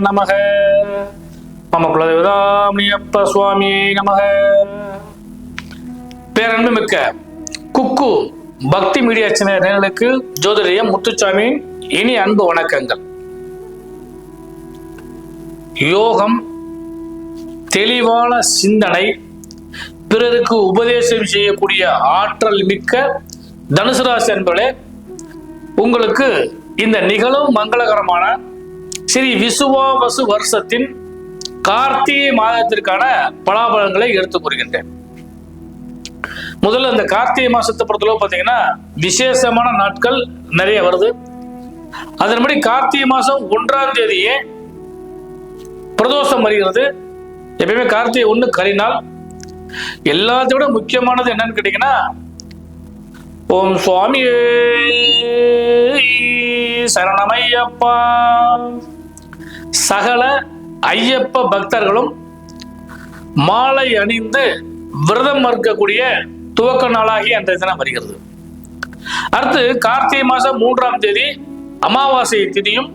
நமக. மம குலதேவதாமியப்ப சுவாமியே நமக. பேரன்பு மிக்க குக்கு பக்தி மீடியா சேனல் நேர்களுக்கு ஜோதிடயம் முத்துச்சாமி இனி அன்பு வணக்கங்கள். யோகம் தெளிவான சிந்தனை பிறருக்கு உபதேசம் செய்யக்கூடிய ஆற்றல் மிக்க தனுசு ராசி அன்பர்களே உங்களுக்கு இந்த நிகழும் மங்களகரமான ஸ்ரீ விசுவாவசு வருஷத்தின் கார்த்திகை மாதத்திற்கான பலாபலங்களை எடுத்து கூறுகின்றேன். முதல்ல இந்த கார்த்திகை மாசத்தை பொறுத்தளவு பார்த்தீங்கன்னா விசேஷமான நாட்கள் நிறைய வருது. அதன்படி கார்த்திகை மாசம் ஒன்றாம் தேதியே பிரதோஷம் வருகிறது. எப்பயுமே கார்த்திகை ஒண்ணு கரிநாள் எல்லாத்தை விட முக்கியமானது என்னன்னு கேட்டீங்கன்னா ஓம் சுவாமி சரணமையப்பா. சகல ஐயப்ப பக்தர்களும் மாலை அணிந்து விரதம் இருக்கக்கூடிய துவக்க நாளாகி அந்த தினம் வருகிறது. அடுத்து கார்த்திகை மாதம் மூன்றாம் தேதி அமாவாசை திதியும்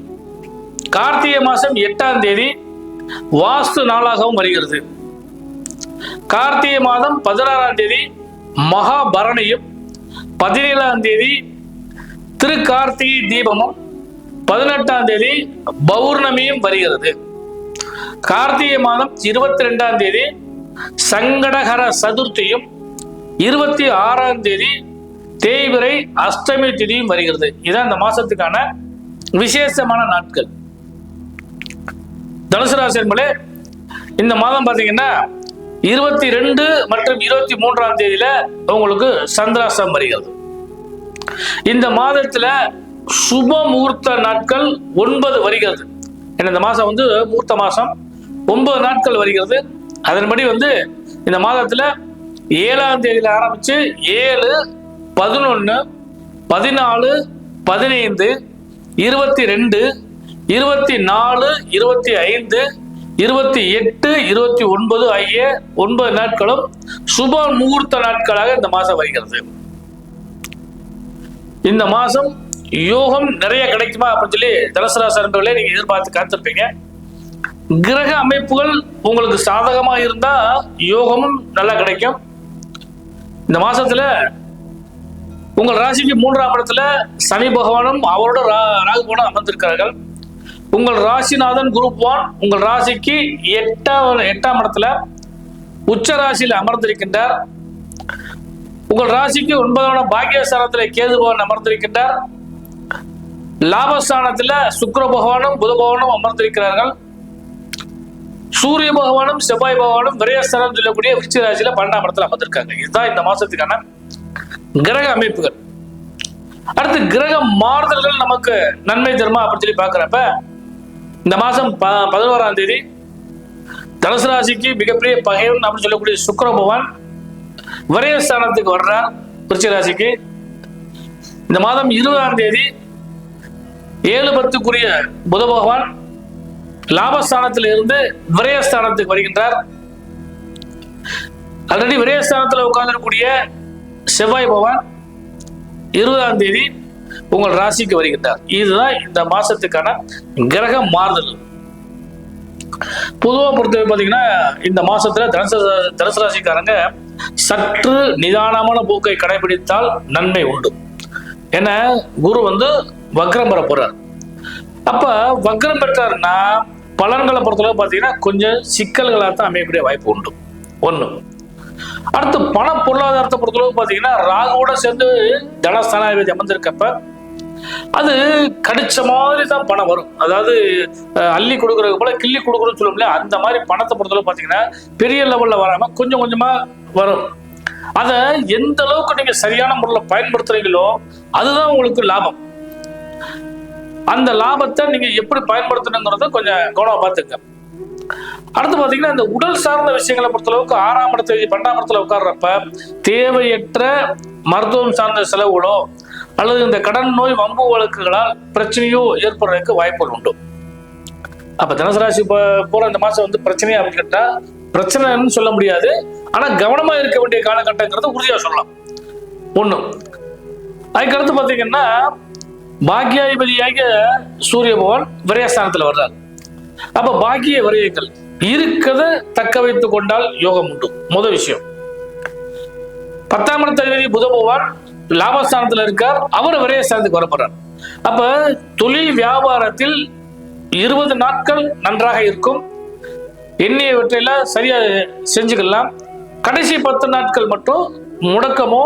கார்த்திகை மாதம் எட்டாம் தேதி வாஸ்து நாளாகவும் வருகிறது. கார்த்திகை மாதம் பதினாறாம் தேதி மகாபரணியும் பதினேழாம் தேதி திருக்கார்த்திகை தீபமும் பதினெட்டாம் தேதி பௌர்ணமியும் வருகிறது. கார்த்திகை மாதம் இருபத்தி ரெண்டாம் தேதி சங்கடகர சதுர்த்தியும் இருபத்தி ஆறாம் தேதி தேய்பிரை அஷ்டமி திதியும் வருகிறது. இதான் இந்த மாசத்துக்கான விசேஷமான நாட்கள். தனுசு ராசி என்பதே இந்த மாதம் பார்த்தீங்கன்னா இருபத்தி ரெண்டு மற்றும் இருபத்தி மூன்றாம் தேதியில உங்களுக்கு சந்திராசம் வருகிறது. இந்த மாதத்துல சுப முகூர்த்த நாட்கள் ஒன்பது வருகிறது. ஏன்னா இந்த மாதம் வந்து முகூர்த்த மாதம் ஒன்பது நாட்கள் வருகிறது. அதன்படி வந்து இந்த மாதத்தில் ஏழாம் தேதியில் ஆரம்பித்து ஏழு பதினொன்று பதினாலு பதினைந்து இருபத்தி ரெண்டு இருபத்தி நாலு இருபத்தி ஐந்து இருபத்தி எட்டு இருபத்தி ஒன்பது ஆகிய ஒன்பது நாட்களும் சுப முகூர்த்த நாட்களாக இந்த மாதம் வருகிறது. இந்த மாசம் யோகம் நிறைய கிடைக்குமா அப்படின்னு சொல்லி தனுசு ராசி நீங்க எதிர்பார்த்து காத்திருப்பீங்க. கிரக அமைப்புகள் உங்களுக்கு சாதகமா இருந்தா யோகமும் நல்லா கிடைக்கும். இந்த மாசத்துல உங்கள் ராசிக்கு மூன்றாம் இடத்துல சனி பகவானும் அவரோட ரா- அமர்ந்திருக்கிறார்கள். உங்கள் ராசிநாதன் குருப்வான் உங்கள் ராசிக்கு எட்டாம் எட்டாம் இடத்துல உச்ச ராசியில் அமர்ந்திருக்கின்றார். உங்கள் ராசிக்கு ஒன்பதாம் பாக்கியஸ்தானத்தில் கேது பகவான் அமர்ந்திருக்கின்றார். லாபஸ்தானத்துல சுக்ர பகவானும் புத பகவானும் அமர்ந்திருக்கிறார்கள். சூரிய பகவானும் செவ்வாய் பகவானும் விரயஸ்தானம் சொல்லக்கூடிய விருச்சி ராசியில பன்னெண்டாம் இடத்துல அமர்ந்திருக்காங்க. இதுதான் இந்த மாசத்துக்கான கிரக அமைப்புகள். அடுத்து கிரக மாறுதல்கள் நமக்கு நன்மை தருமா அப்படின்னு சொல்லி பாக்குறப்ப இந்த மாசம் ப- பதினோராம் தேதி தனுசு ராசிக்கு மிகப்பெரிய பகைவன் அப்படின்னு சொல்லக்கூடிய சுக்ர பகவான் விரயஸ்தானத்துக்கு வர்ற விருச்சிக ராசிக்கு இந்த மாதம் இருபதாம் தேதி ஏழு பத்துக்குரிய புத பகவான் லாபஸ்தானத்தில் இருந்து விரயஸ்தானத்துக்கு வருகின்றார். ஆல்ரெடி விரயஸ்தானத்தில் உட்கார்ந்திருக்கூடிய செவ்வாய் பகவான் இருபதாம் தேதி உங்கள் ராசிக்கு வருகின்றார். இதுதான் இந்த மாசத்துக்கான கிரக மாறுதல். பொதுவாக பொறுத்தவரை பார்த்தீங்கன்னா இந்த மாசத்துல தனுசு தனுசு ராசிக்காரங்க சற்று நிதானமான போக்கை கடைபிடித்தால் நன்மை உண்டு. என குரு வந்து வக்ரம் பெற போறார். அப்ப வக்ரம் பெற்றாருன்னா பலன்களை பொறுத்தளவு பார்த்தீங்கன்னா கொஞ்சம் சிக்கல்களாக தான் அமையக்கூடிய வாய்ப்பு உண்டு. ஒன்று அடுத்து பண பொருளாதாரத்தை பொறுத்தளவு பார்த்தீங்கன்னா ராகுவோட சேர்ந்து தனஸ்தானாதிபதி அமர்ந்திருக்கப்ப அது கடிச்ச மாதிரி தான் பணம் வரும். அதாவது அள்ளி கொடுக்கறது போல கிள்ளி கொடுக்குறோம்னு சொல்லுவோம்ல அந்த மாதிரி பணத்தை பொறுத்தளவு பார்த்தீங்கன்னா பெரிய லெவல்ல வராம கொஞ்சம் கொஞ்சமா வரும். அதை எந்த அளவுக்கு நீங்க சரியான முறையில் பயன்படுத்துறீங்களோ அதுதான் உங்களுக்கு லாபம். அந்த லாபத்தை நீங்க எப்படி பயன்படுத்தணுங்கிறத கொஞ்சம் கவனமா பார்த்துங்க. அடுத்து பாத்தீங்கன்னா இந்த உடல் சார்ந்த விஷயங்களை பொறுத்தளவுக்கு ஆறாம் இடத்துல பன்னெண்டாம் இடத்துல உட்கார்றப்ப தேவையற்ற மருத்துவம் சார்ந்த செலவுகளோ அல்லது இந்த கடன் நோய் வம்பு வழக்குகளால் பிரச்சனையோ ஏற்படுறதுக்கு வாய்ப்புகள் உண்டு. அப்ப தனுசு ராசி போற இந்த மாசம் வந்து பிரச்சனையா அப்படின்னு கேட்டா பிரச்சனைன்னு சொல்ல முடியாது. ஆனா கவனமா இருக்க வேண்டிய காலகட்டங்கிறத உறுதியா சொல்லலாம். ஒண்ணு. அதுக்கடுத்து பாத்தீங்கன்னா பாக்யாதிபதியாக சூரிய பகவான் விரயஸ்தானத்துல வர்றார். அப்ப பாக்கிய விரயங்கள் இருக்கத தக்க வைத்துக் கொண்டால் யோகம் உண்டு. முதல் விஷயம். பத்தாம் இடத்த அதிபதி புத பகவான் லாபஸ்தானத்துல இருக்கார். அவர் விரயஸ்தானத்துக்கு வரப்படுறார் அப்ப தொழில் வியாபாரத்தில் இருபது நாட்கள் நன்றாக இருக்கும். எண்ணியவற்றையெல்லாம் சரியா செஞ்சுக்கலாம். கடைசி பத்து நாட்கள் மட்டும் முடக்கமோ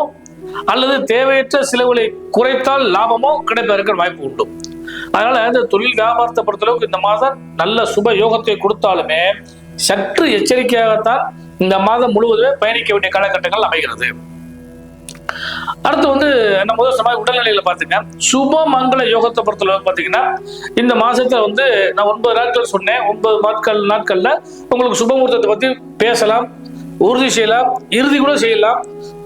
அல்லது தேவையற்ற செலவுகளை குறைத்தால் லாபமோ கிடைப்பதற்கு வாய்ப்பு உண்டு. அதனால இந்த தொழில் வியாபாரத்தை பொறுத்தளவுக்கு இந்த மாதம் நல்ல சுப யோகத்தை கொடுத்தாலுமே சற்று எச்சரிக்கையாகத்தான் இந்த மாதம் முழுவதுமே பயணிக்க வேண்டிய காலகட்டங்கள் அமைகிறது. அடுத்து வந்து நம்ம முதல் சமய உடல்நிலையில பாத்துங்க சுப மங்கள யோகத்தை பொறுத்தளவு பாத்தீங்கன்னா இந்த மாசத்துல வந்து நான் ஒன்பது நாட்கள் சொன்னேன். ஒன்பது நாட்கள் நாட்கள்ல உங்களுக்கு சுபமுகூர்த்தத்தை பத்தி பேசலாம் உறுதி செய்யலாம் இறுதி கூட செய்யலாம்.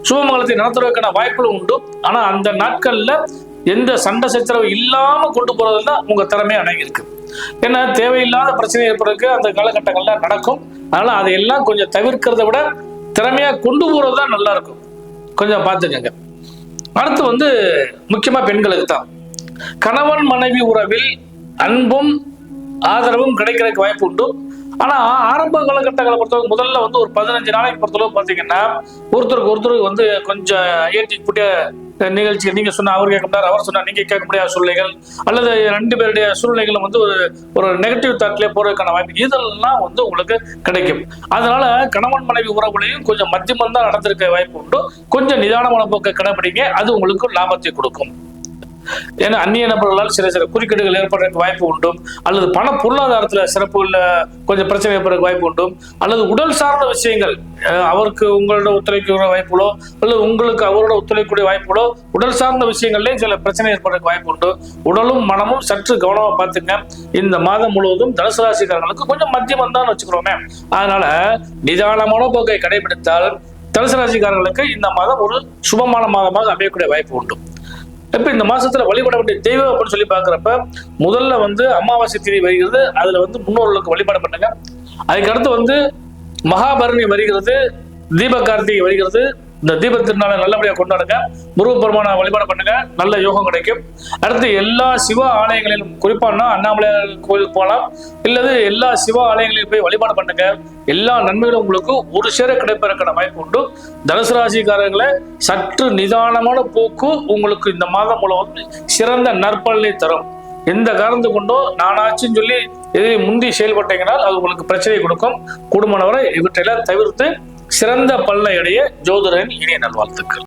சுபமங்கலத்தை நடத்துறதுக்கான வாய்ப்புகளும் உண்டு. ஆனா அந்த நாட்கள்ல எந்த சண்டை சச்சரவு இல்லாம கொண்டு போறதுல உங்க திறமை அடங்கியிருக்கு. ஏன்னா தேவையில்லாத பிரச்சனை ஏற்படுறதுக்கு அந்த காலகட்டங்கள்ல நடக்கும். அதனால அதையெல்லாம் கொஞ்சம் தவிர்க்கிறத விட திறமையா கொண்டு போறது தான் நல்லா இருக்கும். கொஞ்சம் பார்த்துக்கங்க. அடுத்து வந்து முக்கியமா பெண்களுக்கு தான் கணவன் மனைவி உறவில் அன்பும் ஆதரவும் கிடைக்கிறதுக்கு வாய்ப்பு உண்டு. ஆனா ஆரம்ப காலகட்டங்களை பொறுத்தவரை முதல்ல வந்து ஒரு பதினஞ்சு நாளைக்கு பொறுத்தளவு பாத்தீங்கன்னா ஒருத்தருக்கு ஒருத்தருக்கு வந்து கொஞ்சம் ஏற்றி கூட்டிய நிகழ்ச்சி நீங்க சொன்ன அவர் கேட்க முடியாது அவர் சொன்னா நீங்க கேட்க முடியாத சூழ்நிலைகள் அல்லது ரெண்டு பேருடைய சூழ்நிலைகளும் வந்து ஒரு ஒரு நெகட்டிவ் தாட்லேயே போறதுக்கான வாய்ப்பு இதெல்லாம் வந்து உங்களுக்கு கிடைக்கும். அதனால கணவன் மனைவி உறவுகளையும் கொஞ்சம் மத்தியமம் தான் நடந்திருக்க வாய்ப்பு உண்டு. கொஞ்சம் நிதானமான போக்கை கடைபிடிங்க அது உங்களுக்கு லாபத்தை கொடுக்கும். ஏன்னா அந்நிய நபர்களால் சில சில குறுக்கீடுகள் ஏற்படுறதுக்கு வாய்ப்பு உண்டு அல்லது பண பொருளாதாரத்துல சிறப்புள்ள கொஞ்சம் பிரச்சனை ஏற்படுறதுக்கு வாய்ப்பு உண்டு அல்லது உடல் சார்ந்த விஷயங்கள் அவருக்கு உங்களோட ஒத்துழைக்கிற வாய்ப்புகளோ அல்லது உங்களுக்கு அவரோட ஒத்துழைக்கக்கூடிய வாய்ப்புகளோ உடல் சார்ந்த விஷயங்கள்லயும் சில பிரச்சனை ஏற்படுறதுக்கு வாய்ப்பு உண்டு. உடலும் மனமும் சற்று கவனமா பார்த்துங்க. இந்த மாதம் முழுவதும் தனுசு ராசிக்காரங்களுக்கு கொஞ்சம் மத்தியமம் தான் வச்சுக்கிறோமே. அதனால நிதானமான போக்கை கடைபிடித்தால் தனுசு ராசிக்காரர்களுக்கு இந்த மாதம் ஒரு சுபமான மாதமாக அமையக்கூடிய வாய்ப்பு உண்டு. இப்போ இந்த மாசத்துல வழிபட வேண்டிய தெய்வம் அப்படின்னு சொல்லி பாக்குறப்ப முதல்ல வந்து அமாவாசை திதி வருகிறது அதுல வந்து முன்னோர்களுக்கு வழிபாடு பண்ணுங்க. அதுக்கு அடுத்து வந்து மகாபரணி வருகிறது தீப கார்த்திகை வருகிறது இந்த தீப திருநாளை நல்லபடியாக கொண்டாடுங்க முருகப்பெருமான வழிபாடு பண்ணுங்க. நல்ல யோகம் கிடைக்கும். அடுத்து எல்லா சிவ ஆலயங்களிலும் குறிப்பானா அண்ணாமலையார் கோயிலுக்கு போகலாம். இல்லது எல்லா சிவ ஆலயங்களிலும் போய் வழிபாடு பண்ணுங்க. எல்லா நன்மைகளும் உங்களுக்கு ஒரு சேர கிடைப்பதற்கான வாய்ப்பு உண்டு. தனுசு ராசிக்காரர்களை சற்று நிதானமான போக்கு உங்களுக்கு இந்த மாதம் மூலம் சிறந்த நற்பலனை தரும். எந்த காரணத்து கொண்டோ நானாச்சுன்னு சொல்லி எதிரி முந்தி செயல்பட்டீங்கனால் அது உங்களுக்கு பிரச்சனை கொடுக்கும். குடும்பம் இவற்றையெல்லாம் தவிர்த்து சிறந்த பல்லையுடைய ஜோதிடரின் இனிய நல்வாழ்த்துக்கள்.